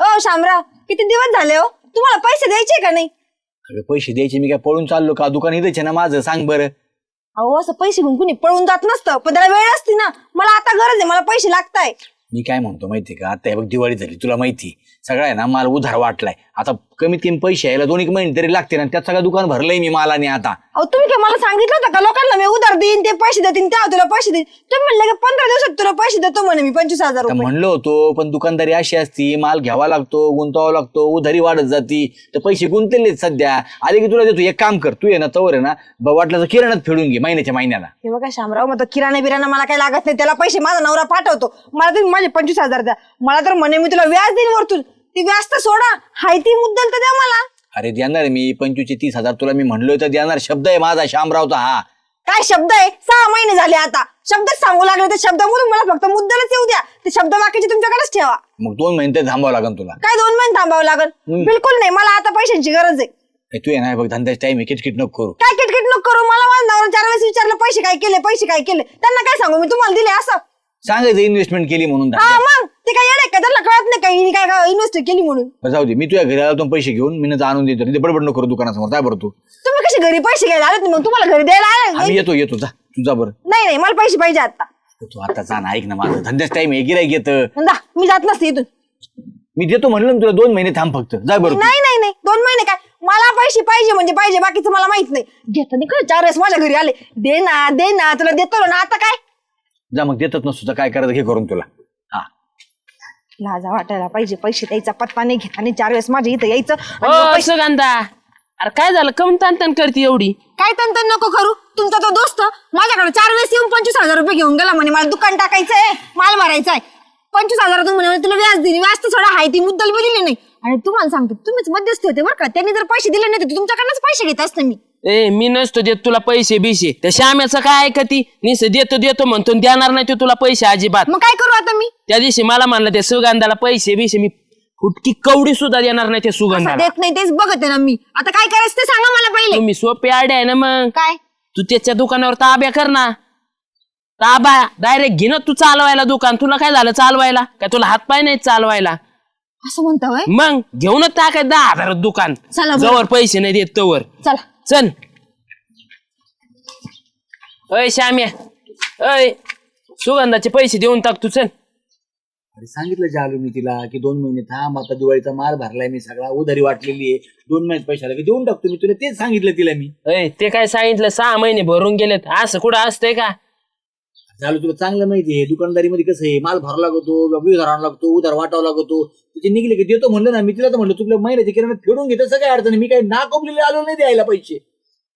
ओ शामराव. किती दिवस झाले हो? तुम्हाला पैसे द्यायचे का नाही? अगं पैसे द्यायचे मी काय पळून चाललो का? दुकान इथेच आहे ना माझं. सांग बरं. अहो असं पैसे घेऊन कुणी पळून जात नसतं. पण त्याला वेळ असते ना. मला आता गरज आहे. मला पैसे लागताय. मी काय म्हणतो माहिती का? आता हे बघ दिवाळी झाली. तुला माहिती. सगळं आहे ना माल उधार वाटलाय. आता कमीत कमी पैसे यायला दोन एक महिने तरी लागते ना त्यात सगळं दुकान भरलंय मी मालाने आता. अहो तुम्ही काय मला सांगितलं होतं का? लोकांना मी उधार देईन ते पैसे देतील तेव्हा तुला पैसे देईन. तुम्ही म्हणले की पंधरा दिवसात तुला पैसे देतो म्हणे मी पंचवीस हजार तर रुपये. म्हणलो होतो पण दुकानदारी अशी असती माल घ्यावा लागतो गुंतवावा लागतो उधारी वाढत जाती तर पैसे गुंतलेले सध्या. आले की तुला देतो एक काम कर तू आहे ना तवर आहे ना ब- वाटलं तर किराणात फेडून घे महिन्याच्या महिन्याला. हे बघा शामराव मग तो किराणा बिराणा मला काही लागत नाही त्याला पैसे माझा नवरा पाठवतो. मला तुम्ही माझे पंचवीस हजार द्या. मला तर म्हणे मी तुला व्याज देईन वरतून. ती व्याज तर सोडा. हाय ती मुद्दल तर द्या मला. अरे देणार मी. पंचवीसशे तीस हजार तुला मी म्हणलोय तर देणार. शब्द आहे माझा शामरावचा हा. काय शब्द आहे? सहा महिने झाले आता. शब्दच सांगू लागले ते शब्दामधून मला फक्त मुद्दलच येऊ द्या. ते शब्द बाकीचे तुमच्याकडेच ठेवा. मग दोन महिने तरी थांबावं लागेल तुला. काय दोन महिने थांबावं लागल? बिलकुल नाही. मला आता पैशांची गरज आहे. तू ना बघ धंद्याचा टाइम आहे. किटकिट नको करू. काय किटकिट नको करू? मला माझ्या नवरा चार वेळेस विचारलं पैसे काय केले? पैसे काय केले? त्यांना काय सांगू? मी तुम्हाला दिले असं. सांगायचं इन्व्हेस्टमेंट केली म्हणून हा मग. ते काय येडे? का त्यांना कळत नाही काही हिने काय इन्व्हेस्ट केली म्हणून? बरं जाऊ दे. मी तुझ्या घरी आलो तो पैसे घेऊन मी नंतर आणून देतो. तिथे बडबड नको करू दुकानासमोर. काय बरं तू. तुम्ही कसे घरी पैसे घ्यायला आलेत मग? तुम्हाला घरी द्यायला आले आम्ही येतो येतो. जा. तुझा बरं. नाही नाही. मला पैसे पाहिजे आता. तू आता जा ना. ऐक ना माझं. धंद्याच टाइम आहे. गिरायक येतं. दा मी जात नसते इथून. मी देतो म्हणलं ना तुला दोन महिने थांब फक्त. जा बरं तू. नाही नाही नाही. दोन महिने काय? मला पैसे पाहिजे म्हणजे पाहिजे. बाकीचं मला माहीत नाही. घेता नाही चार वेळेस माझ्या घरी आले. दे ना दे ना. तुला देतो ना. आता काय? जा मग देतच नसतो तर काय करायचं हे करून तुला. हा. लाजा वाटायला पाहिजे पैसे द्यायचा पत्ता नाही घेता नाही चार वेळेस माझ्या इथं यायचं आणि ओ पैसे- सुगंधा अरे काय झालं? कम तान तान करते एवढी. काय तंतन नको करू? तुमचा तो दोस्त माझ्याकडे चार वेळेस येऊन पंचवीस हजार रुपये घेऊन गेला म्हणे मला दुकान टाकायचंय माल भरायचा आहे पंचवीस हजारातून म्हणे तुला व्याज दिली व्याज तर थोडा आहे ती मुद्दल बी दिली नाही. आणि तुम्हाला सांगतो तुम्हीच मध्यस्थी होते बरं का? त्यांनी जर पैसे दिले नाही तर तुमच्याकडनंच पैसे घेत असते मी. ए मी नसतो देत तुला पैसे बिशे. त्या श्याम्याचं काय ऐकती? निस देतो देतो म्हणतो आणि देणार नाही तो तुला पैसे अजिबात. मग काय करू आता मी? त्या दिवशी मला म्हणलं त्या सुगंधाला पैसे बिशे मी फुटकी कवडी सुद्धा देणार नाही त्या सुगंधाला. देत नाही तेच बघत आहे ना मी. आता काय करायचं ते सांगा मला पहिले. तुम्ही सोपे आडे आहे ना मग. काय? तू त्याच्या दुकानावर ताब्या कर ना. ताबा डायरेक्ट घे ना तू चालवायला दुकान. तुला काय झालं चालवायला? काय तुला हातपाय नाही चालवायला? असं म्हणता होय मग घेऊनच टाकाय दहा हजार दुकान. चला बरं. जवळ पैसे नाही देत तवर. चला. चल. अय श्याम्या. अय सुगंधाचे पैसे देऊन टाक तू चल. अरे सांगितलं जालू मी तिला की दोन महिने थांब आता दिवाळीचा माल भरलाय मी सगळा उधारी वाटलेली आहे. दोन महिन्यात पैसे आले की देऊन टाकतो मी तुला तेच सांगितलं तिला मी. अय ते काय सांगितलं सहा महिने भरून गेलेत. असं कुठं असतंय का? झालं तुला चांगलं माहिती आहे. दुकानदारीमध्ये कसं आहे? माल भरावा लागतो उधार आणावा लागतो उधार वाटावा लागतो. तिचे निघले की देतो म्हणलं ना मी तिला तर म्हणलं तुला महिन्याच्या किराणात फेडून घेतो सगळ्या अडचणी मी काही ना कमलेले आलो नाही द्यायला पैसे.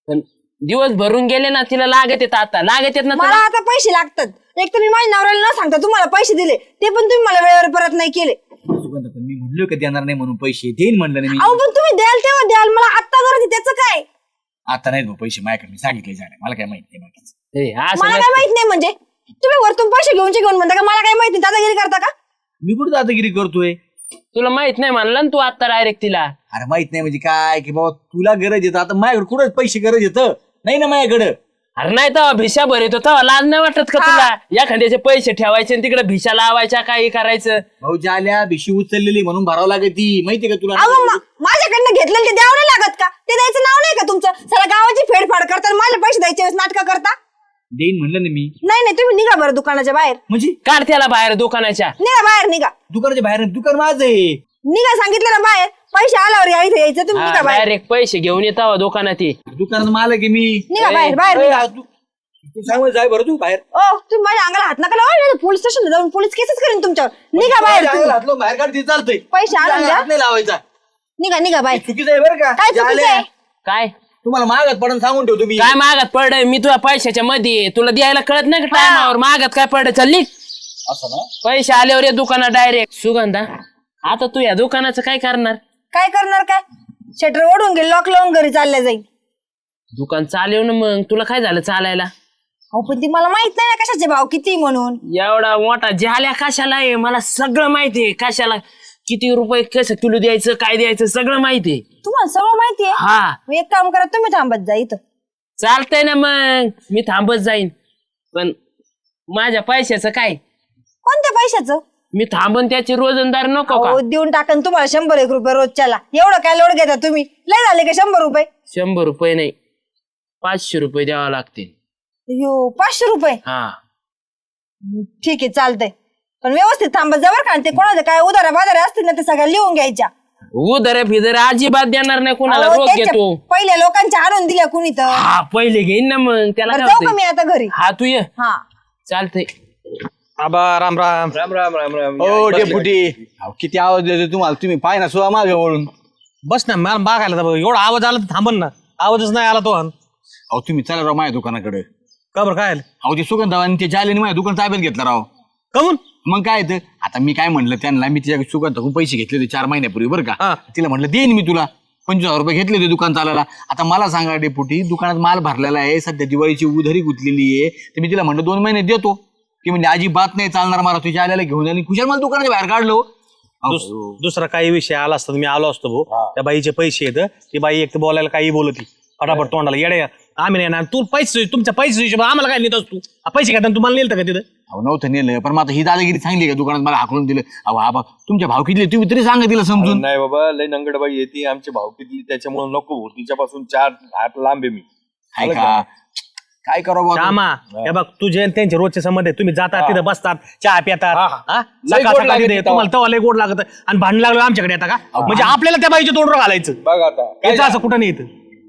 पण दिवस भरून गेले ना तिला लागत येत आता. लागत येत ना मला आता पैसे लागतात. एक तर मी माझ्या नवऱ्याला न सांगता तुम्हाला पैसे दिले. ते पण तुम्ही मला वेळेवर परत नाही केले. सुगंध पण मी म्हणलो का देणार नाही म्हणून पैसे देईन म्हणलं ना मी. अहो पण तुम्ही द्याल तेव्हा द्याल. मला आत्ता गरज आहे, त्याचं काय? आता नाही भाऊ पैसे माझ्याकडे मी सांगितले जाणे मला काय माहिती नाही बाकीचं ए, असं मला नसतं. काय माहीत नाही म्हणजे? तुम्ही वरतून पैसे घेऊनचे घेऊन म्हणता का? मला काय माहीत दादागिरी करता का? मी कुठं दादागिरी करतोय? तुला माहीत नाही म्हणलं ना तू आता डायरेक्ट तिला. अरे माहीत नाही म्हणजे काय की बाबा तुला गरज येतं आता माझ्याकडे कुठं पैसे गरज येतं नाही ना माझ्याकडं? अरे नाही तेव्हा भिशा भर येतो. तेव्हा लाज नाही वाटत का तुला? एखाद्याचे पैसे ठेवायचे आणि तिकडे भिशा लावायच्या काही करायचं. भाऊ ज्याला भिशी उचललेली म्हणून भरावं लागेल ती. माहिती का तुला? अहो मा- माझ्याकडनं घेतलेलं ते द्यावं नाही लागत का? ते द्यायचं नाव नाही का तुमचं? सगळ्या गावाची फेडफाड करता आणि मला पैसे द्यायचे नाटक करता? देईन म्हणलं ना मी. नाही नाही तुम्ही निघा बरं दुकानाच्या बाहेर. म्हणजे? काढ त्याला बाहेर दुकानाच्या. निघा बाहेर निघा. दुकानाच्या बाहेर दुकान माझं आहे. निघा सांगितलं ना बाहेर. पैसे आल्यावर यायचं यायचं तुम्ही निघा बाहेर. डायरेक्ट पैसे घेऊन येतावा दुकानात ये दुकानात मालक आहे मी. निघा बाहेर बाहेर निघा. तू तू सांग जाय बरं तू बाहेर. ओ तुम्ही माझ्या अंगाला हात नका लावा. पोलीस स्टेशनला जाऊन पोलीस केसच करेन तुमच्यावर. निघा बाहेर तुम्ही. घातलं बाहेर काढ ते चालतंय. पैसे आणून द्या. हात नाही लावायचा. निघा निघा बाहेर. चुकीचं आहे बरं का. काय चुकीचं. आहे? काय? तुम्हाला मागत पडून सांगून ठेवतो मी. काय मागत पड मी तुझ्या पैशाच्या मध्ये आहे. तुला द्यायला कळत नाही का टायमावर? मागत काय पड चालली असं ना? पैसे आल्यावर या दुकानात डायरेक्ट सुगंधा आता तू या दुकानाचं काय करणार? काय करणार काय? शटर ओढून गेले लॉक लावून घरी चालल्या जाईल दुकान चालव ना मग. तुला काय झालं चालायला? अहो पण ती मला माहीत नाही ना कशाचे भाव किती म्हणून. एवढा मोठा झाल्या कशाला आहे? मला सगळं माहिती आहे कशाला. किती रुपये कसं किलो द्यायचं काय द्यायचं सगळं माहिती आहे तुम्हाला सगळं माहिती आहे हा. मग एक काम करा तुम्ही थांबत जा इथं. चालतंय ना मग. मी थांबत जाईन. पण माझ्या पैशाचं काय? कोणत्या पैशाचं? मी थांबन त्याची रोजंदार नको का? अहो, देऊन टाकन तुम्हाला शंभर एक रुपये रोजच्याला. एवढं काय लोड घेता तुम्ही? लय झाले का शंभर रुपये? शंभर रुपये नाही. पाचशे रुपये द्यावा लागतील. यो पाचशे रुपये? हा. ठीक आहे चालतंय. पण व्यवस्थित थांबत जवळ का? ते कोणाचं काय उदारा बाजारा असतील ना ते सगळ्या लिहून घ्यायच्या. उदर फिदर अजिबात देणार नाही कुणाला अहो, त्यांच्या घेतो. पहिल्या लोकांच्या आणून दिल्या कुणी तर. हा पहिले घेईन ना मग त्याला बरं, काय जाऊ का होतंय? मी आता घरी? हा तू ये. हा. चालतंय. आबा राम राम. राम राम राम राम. हो डेपुटी. अहो, किती आवाज देतो तुम्हाला. तुम्ही पाय ना सुद्धा मागे वळून. बस ना मला बघायला तर एवढा आवाज आला तर थांबन ना. आवाजच नाही आला तो अन. अहो तुम्ही चला राव माझ्या दुकानाकडे. का बरं काय आलं? अहो ते सुगंधावानी ते जालेने माझ्या दुकान ताब्यात घेतला राव. कमून मग काय तर आता मी काय म्हणलं त्यांना मी तिच्या सुगंधाकडून पैसे घेतले होते चार महिन्यापूर्वी बरं हा. का तिला म्हणलं देईन मी तुला. पंचवीस हजार रुपये घेतले होते दुकान चालायला. आता मला सांगा डेपुटी दुकानात माल भरलेला आहे सध्या दिवाळीची उधारी गुंतलेली आहे. तर मी तिला म्हणलं दोन महिने देतो. ती म्हणजे अजिबात नाही चालणार मला तुझ्या आल्याला घेऊन आणि कुशाल मला दुकानाच्या बाहेर काढलो दुस- दुसरा काही विषय आला असता तर मी आलो असतो भाऊ. त्या बाईचे पैसे येत ती बाई एक तर बोलायला काही बोलती फटाफट तोंडाला येड्या आम्ही नाही ना तू पैसे तुमच्या पैसे हिशोब आम्हाला काय नेत असतो? पैसे घेताना तुम्हाला नेलं का तिथं? अहो नव्हतं नेलं. पण मग आता ही दादागिरी सांगली का? दुकानात मला हाकलून दिलं. अहो आबा तुमच्या भाव किती तुम्ही तरी सांगा तिला समजून. नाही बाबा लय नंगडबाई येते आमची भावकीतली त्याच्यामुळे नको. हो तिच्यापासून चार हात लांब आहे मी. काय का? काय करावं? श्यामा हे. बघ तुझे आणि त्यांचे रोजचे संबंध आहे तुम्ही जातात तिथं बसतात चहा पितात. हा, हा. हा? लय सकाळ गोड सकाळ लागते तिथे तेव्हा. तुम्हाला तेव्हा लय गोड लागत. आणि भांडण लागलं आमच्याकडे येतात का? म्हणजे आपल्याला त्या बाईच्या तोंडवर घालायचं बघा आता काय याचं असं कुठं नाही येतं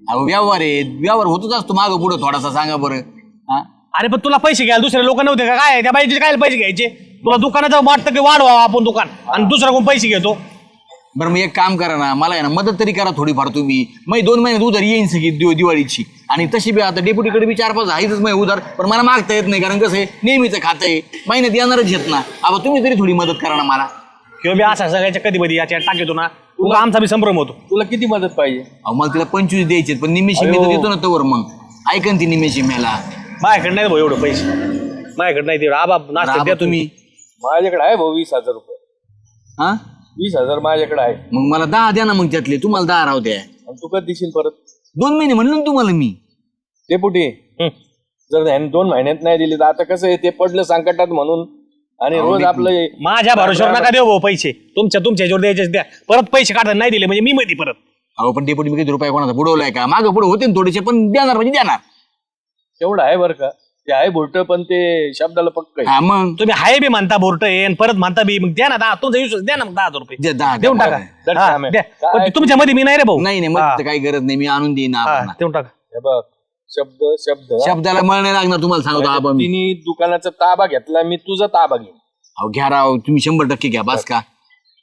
अहो व्यवहार आहे. व्यवहार होतच असतो मागं पुढं थोडासा सांगा बरं. अरे पण तुला पैसे घ्यायला दुसरे लोक नव्हते का? काय? त्या बाईचे काय पैसे घ्यायचे? तुला दुकानाचं वाटतं की वाढवा आपण दुकान. आणि दुसरा कोण पैसे घेतो? बरं मग एक काम करा ना. मला आहे ना मदत तरी करा थोडीफार तुम्ही. मग दोन महिन्यात उधार येईन सगळी दिव दिवाळीची. आणि तशी बी आता डेप्युटीकडे बी चार पाच आहेतच मग उधार. पण मला मागता येत नाही कारण कसं आहे नेहमीचं खातं आहे. महिन्यात येणारच येत ना. आता तुम्ही तरी थोडी मदत करा ना मला. किंवा मी असा सगळ्याच्या कधी कधी याच्या टाकतो ना तुला आमचा बी संभ्रम होतो. तुला किती मदत पाहिजे? अहो मला तिला पंचवीस द्यायचे पण निमेशी मी तर देतो ना तवर मग. ऐकन ती निमेशी मेला माझ्याकडे नाही भाऊ एवढं पैसे. माझ्याकडे नाही तेवढं. आबा नाश्ता द्या तुम्ही. माझ्याकडे आहे भाऊ वीस हजार रुपये. हा? वीस हजार माझ्याकडे आहे. मग मला दहा द्या ना मग त्यातले. तुम्हाला दहा राहू द्या. आणि तू कधी देशील परत? दोन महिने म्हणलं ना तुम्हाला मी. डेपुटी हं. जर ह्याने दोन महिन्यात नाही दिली तर आता कसं आहे ते पडलं संकटात म्हणून. आणि रोज आपलं माझ्या भरोश्यावर नका देऊ भाऊ पैसे. तुमच्या तुमच्या ह्याच्यावर द्यायचे द्या. परत पैसे काढता नाही दिले म्हणजे मी मध्ये परत. अहो पण डेपुटी मी किती रुपये कोणाचा बुडवलाय का? मागं पुढे होते ना थोडेसे पण देणार म्हणजे देणार. तेवढं आहे बरं का. ते आहे बोलट पण ते शब्दाला पक्क आहे. हा मग? तुम्ही हाय बी म्हणता बोरट येईन परत म्हणता बी मग द्या ना दहा तुमचा विश्वास द्या ना मग दहा हजार रुपये. दहा देऊन टाका. दर हा. द्या. काय तुमच्या मध्ये मी नाही रे भाऊ. नाही नाही हा. मग काही गरज नाही मी आणून देईन हा, आपण. देऊन टाका. हे बघ शब्द शब्द. शब्दाला मळ नाही लागणार तुम्हाला सांगतो आपण. तिने दुकानाचा ताबा घेतला मी तुझा ताबा घेईन. अहो घ्या राव तुम्ही शंभर टक्के घ्या बस का.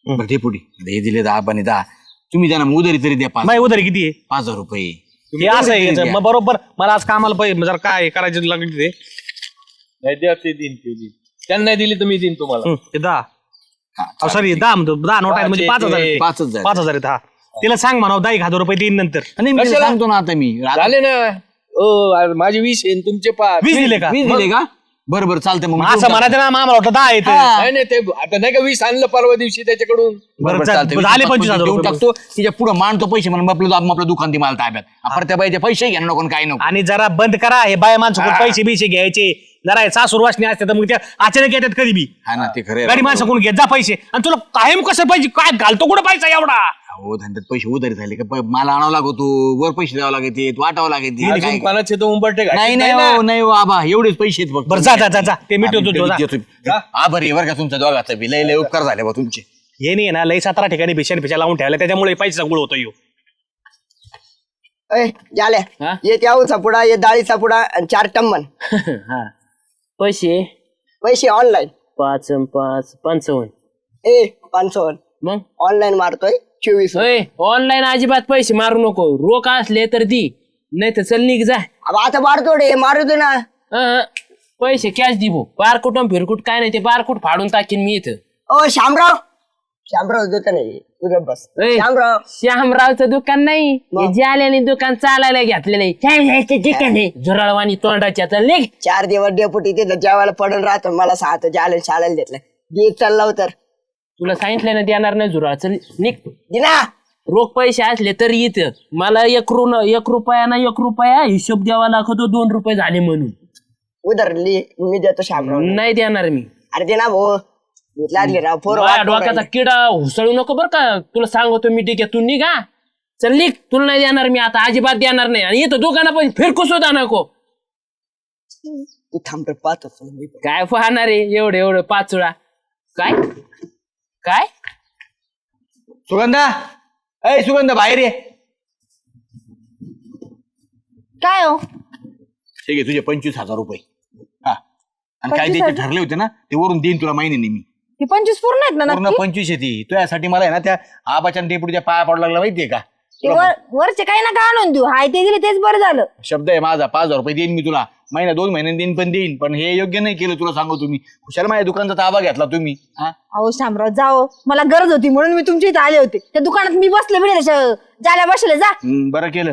बरं डेपुटी आता हे दिले दहा पण दहा. तुम्ही द्या ना मग उधारी तरी द्या पाच. माझी उधारी किती आहे? पाच हजार रुपये. हे असं आहे. याचं. मग बरोबर मला आज कामाला पाहिजे. जर काय करायचं लागलं ते नाही द्या ते देईन ते देईन. त्यांना नाही दिली तर मी देईन तुम्हाला. हं, ते दहा. सॉरी दहा म्हणतो. दहा नोट आहेत म्हणजे पाच हजार आहेत. पाच हजार. पाच हजार आहेत हा. तिला सांग म्हणा दहा एक हजार रुपये देईन नंतर. नाही मी तिला कशाला? सांगतो ना आता मी. झाले ना. माझे वीस आहे आणि तुमचे पाच. वीस दिले का? वीस दिले का? बरं बरं चालतंय मग. असं म्हणायचं ना आम्हाला वाटतं दहा येत नाही नाही ते आता नाही का वीस आणलं परवा दिवशी त्याच्याकडून? बरं, बरं, चालतंय. चालतंय. वीस आले पाच पंचवीस हजार देऊन रुपये. टाकतो. तिच्या पुढे मांडतो पैसे म्हणून आपलं आपलं दुकान ती मला ताब्यात. आपण त्या बाईचे पैसे घ्या नको आणि काही नको. आणि जरा बंद करा हे बाय माणसं पैसे बिशे घ्यायचे. जरा हे सासूर वाचणे असते तर मग त्या अचानक येतात कधी बी. हा ना ते खरे गाडी माणसं कोण घेत जा पैसे. आणि तुला कायम कसं पाहिजे काय घालतो कुठं पैसा एवढा? हो धंद्यात पैसे उधारी झाले का? प- मला आणावं लागतो वर पैसे द्यावं लागते वाटावं लागते काय- कोणाचे तो उंबरटे घातले नाही नाही. हो नाही हो आबा एवढेच पैसे आहेत फक्त. बरं जा जा जा जा. ते मिटवतो आम्ही तो जा. देतो. आभारी आहे बरं का तुमच्या दोघाचा बी. लय लय उपकार झाले बा तुमचे. हे नाही ना लई सतरा ठिकाणी भिशान भिशा लावून ठेवला त्याच्यामुळे पैसा गुळ होतो यो. ए झाल्या हा? ये त्याऊचा पुडा ये डाळीचा पुडा आणि चार टम्मन. हा. पैसे? पैसे ऑनलाईन पाच अन पाच पंचावन्न. ए पंचावन्न. मग? ऑनलाईन मारतोय. चोवीस होय ऑनलाईन अजिबात पैसे मारू नको. रोख असले तर दी नाही तर चल निघ जा. अब आता मारतो रे मारू दे ना. अं, पैसे कॅश दि भाऊ. बारकुटम फिरकुट काय नाही ते बारकुट फाडून टाकीन मी इथं. ओ शामराव शामराव देत नाही तुझं बस. ए. शामराव श्यामरावचं दुकान नाही हे जाल्याने दुकान चालायला घेतलेलं आहे दुकान झुरळवाणी तोंडाच्या तर निघ. चार दिवस डेपुटी तिथं जेवायला पडून राहतो मला सांगतो जाले शाळेला घेतलं दे चालला तर तुला सांगितलं ना देणार नाही झुरळाचं निघ. दिना! रोख पैसे असले तर येतं मला एक रु एक रुपया ना एक रुपया हिशोब द्यावा लागतो दोन रुपये झाले म्हणून. उधर ली मी देतो शामराव नाही देणार मी. अरे दे ना भाऊ लागले राव पोरं माझ्या वाट डोक्याचा. किडा हुसळू नको बरं का. तुला सांगतो मी ठीक आहे तू निघा चल निघ. तुला नाही देणार मी आता अजिबात देणार नाही. आणि इथं दुकाना पण फिरकू सुद्धा नको. तू थांब रे, पाहतो मी. काय पाहणार आहे? एवढं एवढं पाचोळा. काय? काय? सुगंधा? अय सुगंधा बाहेर ये. काय हो? ठीक आहे तुझे पंचवीस हजार रुपये. हा. आणि काय 25,000? द्यायचे ठरले होते ना ते वरून देईन तुला महिन्याने मी. हे पंचवीस पूर्ण आहेत ना पूर्ण नक्की? पंचवीस येते तुझ्यासाठी मला आहे ना त्या आबाच्या डेपुटीच्या पाया पडू लागला माहितीये का? ते वर वरचे काही नका आणून देऊ. हाय ते दिले तेच बरं झालं. शब्द आहे माझा. पाच हजार रुपये देईन मी तुला. महिना दोन महिन्याने देईन पण देईन पण हे योग्य नाही केलं तुला सांगू तुम्ही. हुशार माझ्या दुकानचा ताबा घेतला तुम्ही हा? अहो शामराव जाओ. मला गरज होती म्हणून मी तुमच्या इथे आले होते. त्या दुकानात मी बसले बिडे त्याच्या जाल्या बसले जा. हम्म, बरं केलं.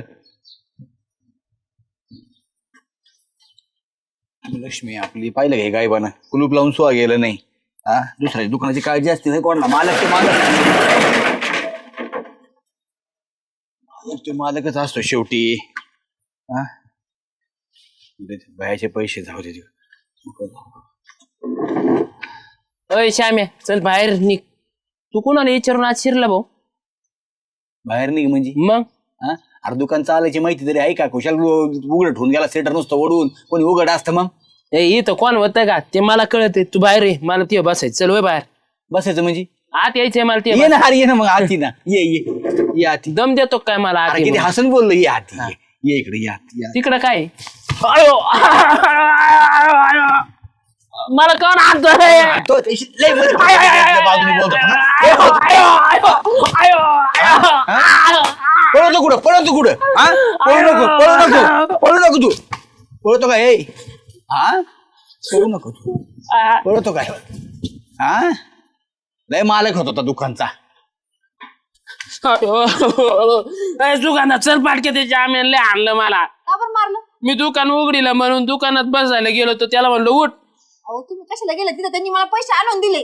लक्ष्मी आपली पाहिलं घे गायबानं? कुलूप लावून सुहा गेलं नाही. हा? दुसऱ्या दुकानाची काळजी असते नाही कोणाला. मालक ते मालक मालक ते मालकच असतो शेवटी. हा? बायाचे पैसे जाऊ दे अय श्याम्या चल बाहेर निघ. तू कोणाला विचारून आज शिरला भाऊ? बाहेर निघ म्हणजे. मग? हा? अरे दुकान चालायची माहिती तरी आहे का? कुशाल उघड ठेवून गेला सेटर नुसतं ओढून. कोणी उघड असतं मग? ए इथं कोण होतं का? ते मला कळत तू बाहेर ये. मला ते बसायचं. चल वय बाहेर. बसायचं म्हणजे? आत यायचंय मला ते ये ना अरे ये ना मग आती ना. ये ये. ये आती दम देतो काय मला आत अरे ये किती म्हणून. हसन बोललो ये आती ये. ये इकडे ये. तिकडं काय? अयो मला कोण आणतोय तो ते शी- लयमध्ये त्या बाजूने बोलत. होता ना. लय बोलत. पळतो कुठं पळतो कुठं. हा? पळू नको पळू नको पळू नको तू. पळतो काय ए? हा? पळू नको तू. पळतो काय हा? लय मालक होत होता दुकानचा. दुकानात चल पाटके ते जामीन लय आणलं मला. का बरं मारलं? मी दुकान उघडीलं म्हणून दुकानात बसायला गेलो तर त्याला म्हणलं उठ. अहो तुम्ही कशाला गेले? तिथे त्यांनी मला पैसे आणून दिले.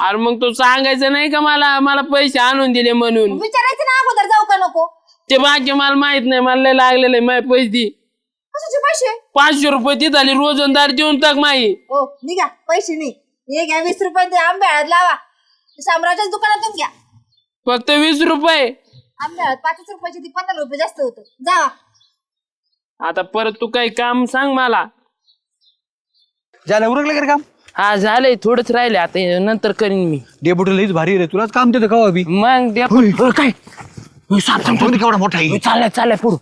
अरे मग तू सांगायचं नाही का मला? मला पैसे आणून दिले म्हणून. विचारायचं ना अगोदर जाऊ का नको? ते बाकी मला माहीत नाही मला लय लागलेले माय पैसे दे. कशाचे पैसे? पाचशे रुपये ती झाली रोजंदार देऊन टाक माई. हो निघा पैसे नाही. हे घ्या वीस रुपये ते आंबे हळद लावा शामरावच्याच दुकानातून घ्या. फक्त वीस रुपये. आंबे हळद पाचच रुपयाची ती पंधरा रुपये जास्त होतं. जावा. आता परत तू काही काम सांग मला. झालं उरकलं का रे काम? हा झालंय थोडंच राहिले आता हे नंतर करीन मी. डेपुटी लईच भारी रे तुलाच काम देतं का अभि? मग दे काय? होय, साप, थांब, थांब. केवढा मोठा आहे? होय, चाललाय चाललाय पुढं.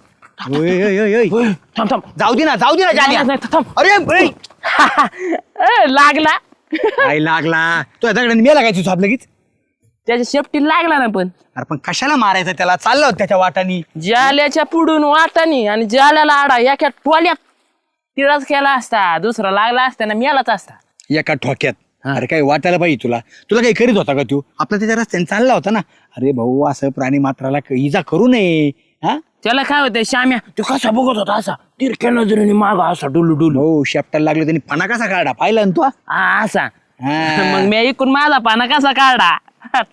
ओय, ओय, ओय, ओय. होय, थांब थांब. जाऊ दे ना जाऊ दे ना जाल्या. नाही, थांब, थांब. अरे. ओय. ए, लागला. काय लागला. तो दगडाने मेला काय तुझं लगेच त्याच्या शेपटी लागला ना पण. अरे पण कशाला मारायचं त्याला? चाललं होतं त्याच्या वाटानी. जाल्याच्या पुढून वाटानी आणि जाल्याला आडा एका टोल्यात तिळाच केला असता दुसरा लागला असता ना मेलाच असता. एका ठोक्यात. अरे काय वाटायला पाहिजे तुला? तुला काही करीत होता का तू? आपला त्याच्या रस्त्याने चालला होता ना. अरे भाऊ असं प्राणी मात्राला क- इजा करू नये. हा? त्याला काय होतंय श्याम्या? तू कसा बघत होता असा? तिरक्या नजरेने माग असा डुलू डुलू हो शेपटाला लागलं त्यांनी पणा कसा काढा? पाहिला ना तू? हा, असा. हा. मग मी ऐकून माझा पाना कसा काढा? टप.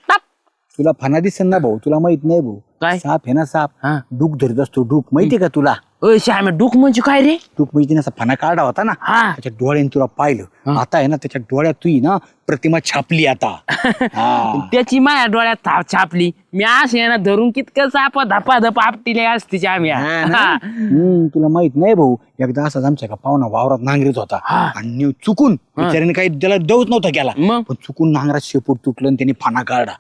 तुला फणा दिसन ना भाऊ तुला माहीत नाही भाऊ काय? साप आहे ना साप हा. डूक धरत असतो डूक माहितीये का तुला ओय श्याम्या डुक म्हणजे काय रे? डूक म्हणजे तिने असा फणा काढा होता ना हा. त्याच्या डोळ्याने तुला पाहिलं. आता आहे ना त्याच्या डोळ्यात तुही ना प्रतिमा छापली आता. हा. त्याची माया डोळ्यात थाप छापली. मी असे ना धरून कितकं साप धपा धप आपटिले असते हा? हा. हम्म, तुला माहीत नाही भाऊ एकदा असाच आमच्या का पाहुणा वावरात नांगरीत होता. आणि न्यू- चुकून बिचाऱ्याने काही त्याला देऊच नव्हता गेला मग? पण चुकून नांगरात शेपूट तुटलं आणि त्याने फाना काढला.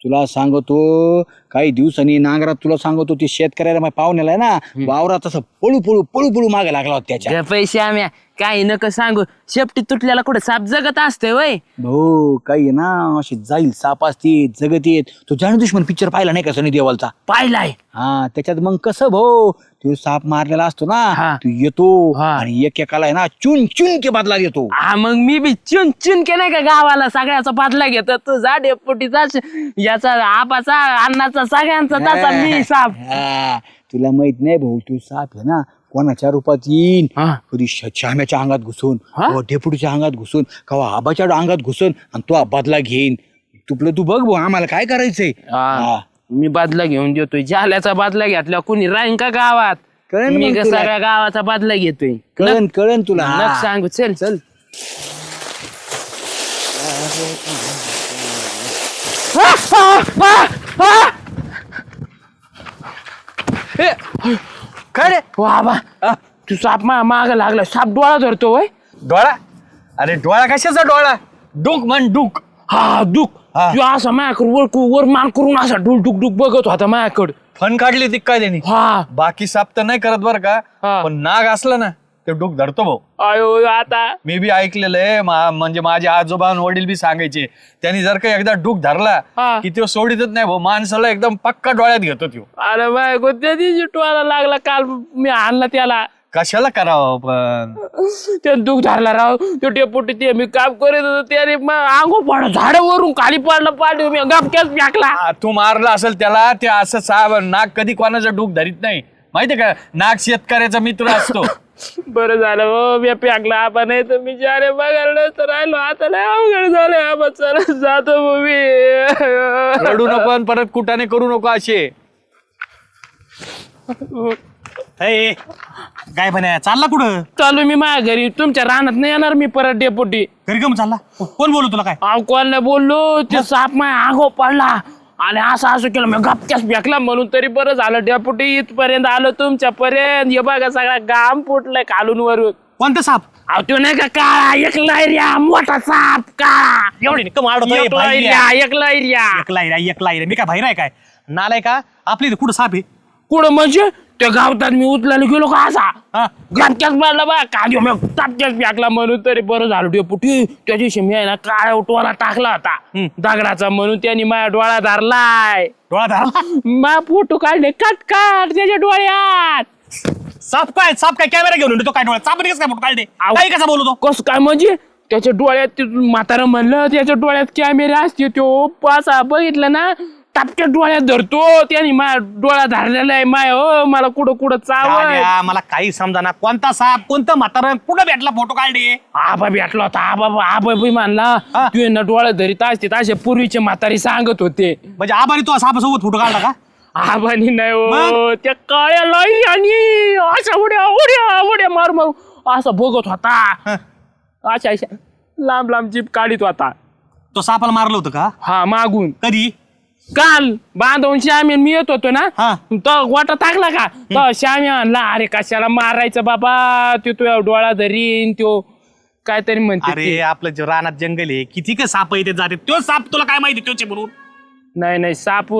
तुला सांगतो काही दिवसांनी नांगरात तुला सांगतो ते शेतकऱ्याला पाहुण्याला आहे ना वावरात असं पळू पळू पळू पळू मागे लागला होता त्याच्या. पैसे आम्या काही नका सांगू? शेपटी तुटल्याला कुठे साप जगत असते वय? भाऊ काही आहे ना असे जाईल साप असते जगत येत. तो जाणू दुश्मन पिक्चर पाहिला नाही का सनी देवालचा? पाहिलाय. हा त्याच्यात मग कसं भाऊ? तो साप मारलेला असतो ना हा. तो येतो हा. आणि एकेकाला आहे ना चुन चुन के बदला देतो हा मग मी बी चुन चुन के नाही का गावाला सगळ्याचा बदला घेत? तू जा डेपुटीचा याचा आपाचा अण्णाचा सगळ्यांचा त्याचा मी साप. हा. तुला माहीत नाही भाऊ तू साप आहे ना कोणाच्या रूपात येईन? हा. कधी श- श्याम्याच्या अंगात घुसून हा? कवा डेपुटीच्या अंगात घुसून कवा आबाच्या अंगात घुसून आणि तो बदला घेईन. तुपलं तू बघ भाऊ आम्हाला काय करायचंय? हा. मी बदला घेऊन देतोय. जाल्याचा बदला घेतला कुणी राहीन का गावात? कळेल मी मग का तुला. सगळ्या गावाचा बदला घेतोय? कळन कळन तुला. नक सांगू. चल. चल. काय रे? बाबा तू साप मा माग लागला. साप डोळा धरतो वय डोळा? अरे डोळा कशाचा डोळा? डुक म्हण डुक. हा दुख तू असं माझ्याकडे वर वर मान करून असा डुक डुक डुक बघत होता माझ्याकडे फन काढली ती काय त्यांनी? हा. बाकी साप तर नाही करत बरं का? हा. पण नाग असला ना ते डुक धरतो भाऊ. अयो आता? मी बी ऐकलेलं आहे मा- म्हणजे माझे आजोबा आणि वडील बी सांगायचे त्यांनी जर का एकदा डुक धरला हा. की तो सोडितच नाही भाऊ माणसाला एकदम पक्का डोळ्यात घेतो तो अरे बाय कोणत्या दिवशी टोळा लागला काल मी आणला त्याला? कशाला करावं पण? ते दुःख धरला राव तो डेपुटी ते मी काम करत होतो त्याने अंगो पाड झाडावरून खाली पडलं पाडी मी गपक्याच फेकला. तू मारला असेल त्याला ते असं साप नाग कधी कोणाचा डुक धरीत नाही. माहितीये का? नाग शेतकऱ्याचा मित्र असतो. बरं झालं हो मी फेकला आपण नाही तर मी जारे बघायला नसतं राहिलो. आता नाही अवघड झालं आपण चला जातो मी रडू नको आणि परत कुठाने करू नको असे. ए, काय पण चालला कुठं? चालू मी माझ्या घरी. तुमच्या रानात नाही येणार मी परत डेपुटी घरी कम चालला? कोण बोलू तुला काय? अहो कोण नाही बोललो? ते साप माझ्या आगो पडला आणि असं असं केलं मी गपक्यास फेकला म्हणून तरी बरं झालं. डेपुटी इथपर्यंत आलो तुमच्या पर्यंत हे बघा सगळा गाम फुटलाय खालून वरून. कोणता साप? अहो तो नाही का काळा? एक लायऱ्या. मोठा साप काळा. एवढे कम आडवतोय, एक बाई रे. लायऱ्या एक लायऱ्या. एक लायरा एक लायरा मी काय बाहेर आहे काय? नालाय का आपली इथे कुठं साप आहे? कुठं म्हणजे? त्या गावतात मी उचलायला गेलो का असा? हा. गपक्यास पडला बा. कांदे मी तापक्यास फेकला म्हणून तरी बरं झालं. डेपुटी त्या दिवशी मी आहे ना काळ्या उठवाला टाकला होता. दगडाचा म्हणून त्यांनी माझ्या डोळा धरलाय. डोळा धरला? मा फोटो काढले. कट काट त्याच्या डोळ्यात. साप काय साप काय कॅमेरा घेऊन येतो काय डोळा साप कसं काय फोटो काढले? आव. काही कसा बोलतो कस काय म्हणजे? त्याच्या डोळ्यात ते म्हातारं म्हणलं त्याच्या डोळ्यात कॅमेरे असते. तो पासा बघितलं ना टापक्या डोळ्यात धरतो त्याने माझ्या डोळा धरलेला आहे माय हो मला कुठं कुठं जाल्या, मला काही समजा ना कोणता साप कोणतं म्हातारं कुठं भेटला फोटो काढले आबा भेटला होता आबा आबा बी मानला हा. तू ना डोळा धरीत असते असे पूर्वीचे म्हातारी सांगत होते. म्हणजे आभारी तो सापासोबत फोटो काढला का? आबानी नाही हो मग? त्या काळ्या लाई आणि अशा उड्या उड्या उड्या मार मार असं बघत होता. अशा अशा लांब लांब जीप काढीत होता. तो सापाला मारलं होतं का? हा मागून. कधी? काल बांधवून श्यामी मी येत होतो ना हा. तो गोटा टाकला का? तो श्यामी म्हणला अरे कशाला मारायचं बाबा? तो तुझ्या डोळा धरीन तो काहीतरी म्हणते अरे ते. आपलं जे रानात जंगल आहे किती का साप येते जाते? तो साप तुला काय माहिती तोचे म्हणून नाही नाही साप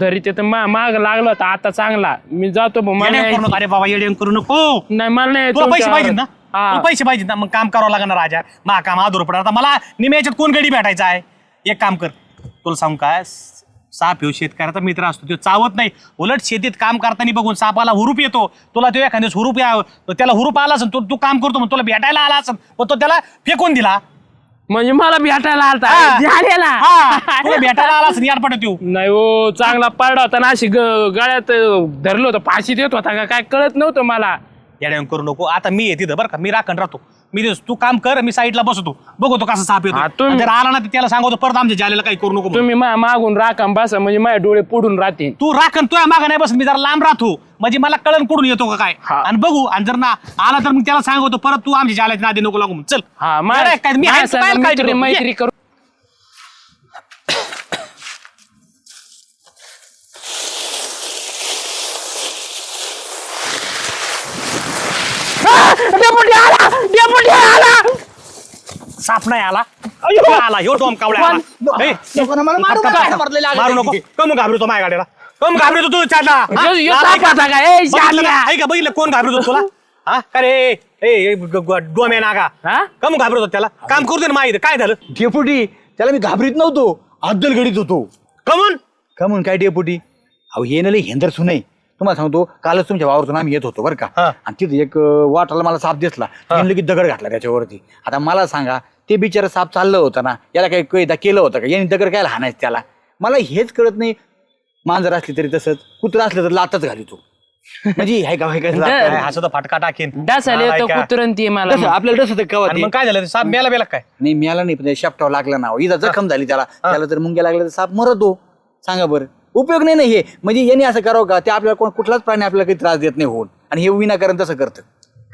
धरीत तर मा माग लागला होता आता चांगला. मी जातो भाऊ, मला येड्या करू नाही नको. अरे बाबा येड्या करू नको. नाही, मला नाही तुला पैसे तुमच्या- पाहिजेत ना? हा. तुला पैसे पाहिजेत ना? मग काम करावं लागणार राजा. मा काम आदूर पडा. आता मला निम्या याच्यात कोण गडी भेटायचा आहे? एक काम कर. तुला सांगू काय साप ह्यो शेतकऱ्याचा मित्र असतो तो चावत नाही. उलट शेतीत काम करताना बघून सापाला हुरूप येतो. तुला तो एखाद्या हुरूप या त्याला हुरूप आला असेल तू तू काम करतो मग तुला भेटायला आला असेल पण तो त्याला फेकून दिला. म्हणजे मला भेटायला आलता हा. हा, तुला भेटायला आला असेल यार पडत येऊ. नाही हो चांगला पडला होता ना अशी ग- गळ्यात अं, धरलं होतं फाशी देत होता का काय कळत नव्हतं मला. येड्या करू नको. आता मी आहे तिथं बरं का? मी राखण राहतो. मी दिवस तू काम कर मी साईडला बसतो. बघतो कसं साप हा, येतो तुम्ही- आणि जर आला ना तर त्याला सांगतो परत आमच्या जालेला काही करू नको म्हणून. तुम्ही मा मागून राखा बसा म्हणजे माझे डोळे पुढून राहतील. तू राखण तुझ्या मागे नाही बसत मी जरा लांब राहतो. म्हणजे मला कळण कुठून येतो का काय? हा. आणि बघू आणि जर ना आला तर मी त्याला सांगतो परत तू आमच्या जाल्याच्या नादी नको लागू म्हणून. चल. हा येडा काय? मी काय करू? मैत्री करू डेपुटी आला साप नाही आला. आला ह्यो कावळा आला. मारू नको. कम घाबरतो माझ्या गाडीला. कम घाबरतो तू हा? लाल साप का? होता का? ए, बघितलं शालिया. का? आहे का बघितलं कोण घाबरतो तुला? हा? का रे ए, ए ग- ग- डोम्या नागा हा? कम घाबरतो त्याला. काम करू दे ना माहिती काय झालं? डेपुटी त्याला मी घाबरीत नव्हतो. अद्दल घडीत होतो. कमून? का म्हणून काय डेपुटी? अहो हे ना लई हेंदर सुनाई तुम्हाला सांगतो कालच तुमच्या वावरतून आम्ही येत होतो बरं का. हा. आणि तिथे एक अं, वाटाला मला साप दिसला. लगेच दगड घातला त्याच्यावरती. आता मला सांगा ते बिचारा साप चाललं होतं ना याला काही कैदा केलं होतं का? यांनी दगड काय हाणायचं त्याला? मला हेच कळत नाही. मांजर असली तरी तसंच कुत्रा असलं तर लातच घालितो म्हणजे हाय का हाय का दर. काय असं तर फटका टाकेन. डासाले हा, तो काय? कुत्रण ती मला आपल्याला तर कवा आणि ते? मग काय झालं? ते साप मेला बेला काय? नाही मिळाला नाही पण शेपटाव लागला ना. इजा जखम झाली त्याला. त्याला जर मुंग्या लागल्या तर साप मरतो. सांगा बरं. उपयोग नाही ना हे म्हणजे यांनी असं करावं का? ते आपल्याला कोण कुठलाच प्राणी आपल्याला काही त्रास देत नाही होऊन. आणि हे विनाकारण तसं करतं.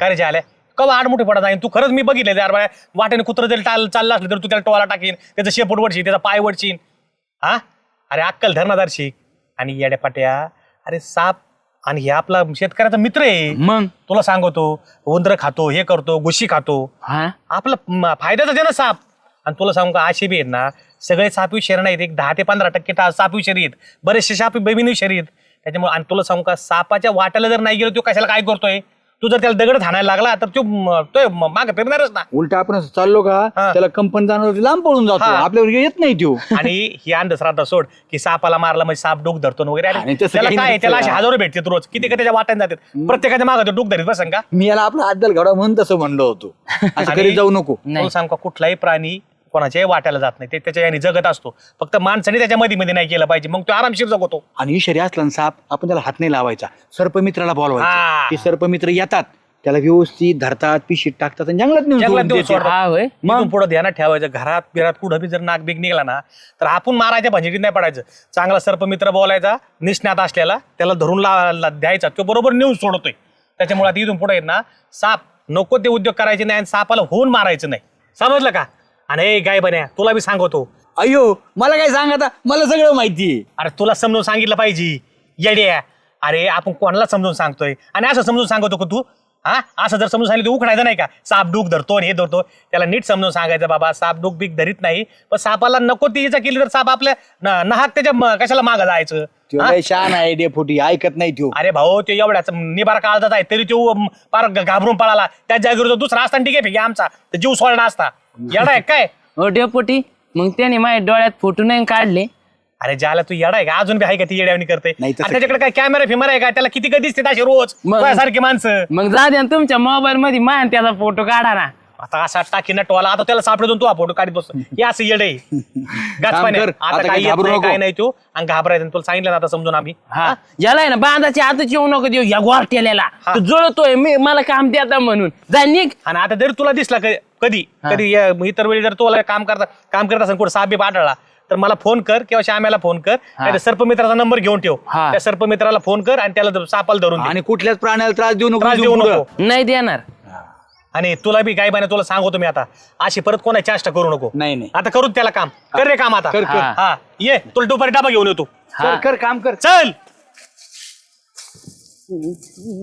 काय रे आल्या कवा आड मोठे पडत आहे? तू खरंच मी बघितले यार बाळा वाटेने कुत्र जरी चाल चाललं असलं तर तू त्याला टोला टाकीन त्याचं शेपूट वडशील त्याचा पाय वडशील हा? अरे अक्कल धरणादार शिक आणि येड्या पाट्या अरे साप आणि हे आपला शेतकऱ्याचा मित्र आहे. मग? तुला सांगतो उंदर खातो हे करतो गुशी खातो. हा? आपला म- फायद्याचा आहे ना साप. आणि तुला सांगू का असे बी आहेत ना सगळे साप विषारी नाहीत एक दहा ते पंधरा टक्के ता- साप आहेत बरेचसे साप बेबीन आहेत त्याच्यामुळे आणि तुला सांगू का सापाच्या वाट्याला जर नाही गेलो तो कशाला काय करतोय? तू जर त्याला दगड हाणायला लागला तर तो म- तो मागे फिरणारच ना. उलट आपण असं चाललो का हा. त्याला कंपन जाणार लांब पळून जातो. हा. आपल्यावर येत नाही तो. आणि ही अंधश्रद्धा सोड की सापाला मारला म्हणजे साप डोक धरतो न वगैरे. आणि अरे तसं त्याला काही काय आहे? त्याला असे हजारो भेटतात रोज. किती का त्याच्या वाट्याने जातात? प्रत्येकाच्या मागे डोक धरीत बसन का? मी याला आपला अद्दल घडा म्हणून तसं म्हणलो होतो. असं आणि- कधी जाऊ नको. तुला सांग का कुठलाही प्राणी कोणाच्याही वाट्याला जात नाही. ते त्याच्या याने जगत असतो. फक्त माणसाने त्याच्या मध्ये मध्ये नाही केलं पाहिजे. मग तो आरामशीर जगतो. आणि इशारी असला ना साप आपण त्याला हात नाही लावायचा. सर्पमित्राला हा. बोलवायचा ते सर्पमित्र येतात. त्याला व्यवस्थित धरतात पिशीत टाकतात आणि जंगलात नेऊन जंगलात सोडून नेऊन देतात. सोडतात. हा होय. मग? पुढे ध्यानात ठेवायचं. घरात बिरात कुठं बी जर नाक बिग निघाला ना तर आपण मारायच्या भानगडीत नाही पडायचं. चांगला सर्पमित्र बोलायचा निष्णात असलेला त्याला धरून ला ला- द्यायचा. तो बरोबर नेऊन सोडतोय. त्याच्यामुळे आता इथून पुढे ना साप नको ते उद्योग करायचे नाही आणि सापाला होऊन मारायचं नाही. समजलं का? आणि गाय बन्या तुला बी सांगतो. अयो मला काय सांग आता? मला सगळं माहितीये अरे तुला समजून सांगितलं पाहिजे. येड्या. अरे आपण कोणाला समजून सांगतोय? आणि असं समजून सांगतो का तू? हा? असं जर समजून सांगितलं उखडायचं नाही का? साप डूक धरतो आणि हे धरतो. त्याला नीट समजून सांगायचं बाबा साप डूक बीक धरीत नाही. पण सापाला नको ती इजा केली तर साप आपल्या नाहक त्याच्या म- कशाला मागं जायचं? तो हा? लय शान आहे डेपुटी ऐकत नाही तो अरे भाऊ ते एवढ्याच निबार काळजात आहे तरी तो अम, पार घाबरून पळाला. त्या जागेवर तो दुसरा असता ठीक आहे आमचा. तर जीव सोडला असता. येडा आहे काय? हो डेपोटी मग त्याने माझ्या डोळ्यात फोटो नाही काढले. अरे ज्याला तू येडा आहे का? अजून बी आहे का ती येड्यावणी करते नाही तसं आणि त्याच्याकडे काय. कॅमेरा फिमर आहे का? त्याला किती कधी दिसते असे रोज? मग- सारखी माणसं. मग जा द्या ना तुमच्या मोबाईल मध्ये मान त्याचा फोटो काढा ना. आता असा टाकी ना टोला आता त्याला सापडून तू हा फोटो काढत बसतो. हे असं येड आहे. गाचपाने. कर. आता आता काही काही येत घाबरू नाही नको. काय नाही तू. आणि घाबरायचं तुला सांगितलं ना आता समजून आम्ही. हा. याला आहे ना बांधाच्या आतच येऊ नको देऊ. या हा. तू जळतोय. मी मला काम द्या म्हणून. जा निघ. आणि आता जरी तुला दिसला क- कधी? कधी या इतर वेळी जर तुला काम करता काम करत असेल कुठं साबी आढळला तर मला फोन कर किंवा श्याम्याला फोन कर. नाही सर्पमित्राचा नंबर घेऊन ठेव. हा. त्या सर्पमित्राला फोन कर आणि त्याला सापाला धरून दे. आणि कुठल्याच प्राण्याला त्रास देऊ नको त्रास इथून देऊ पुढं. नको. नाही देणार. आणि तुला बी काय पाहिजे तुला सांगतो मी आता अशी परत कोणाची चेष्टा करू नको. नाही नाही. आता करू त्याला काम. कर रे काम आता. कर, कर. हा. ये तुला दुपारी डबा घेऊन येतो. कर कर काम कर. चल.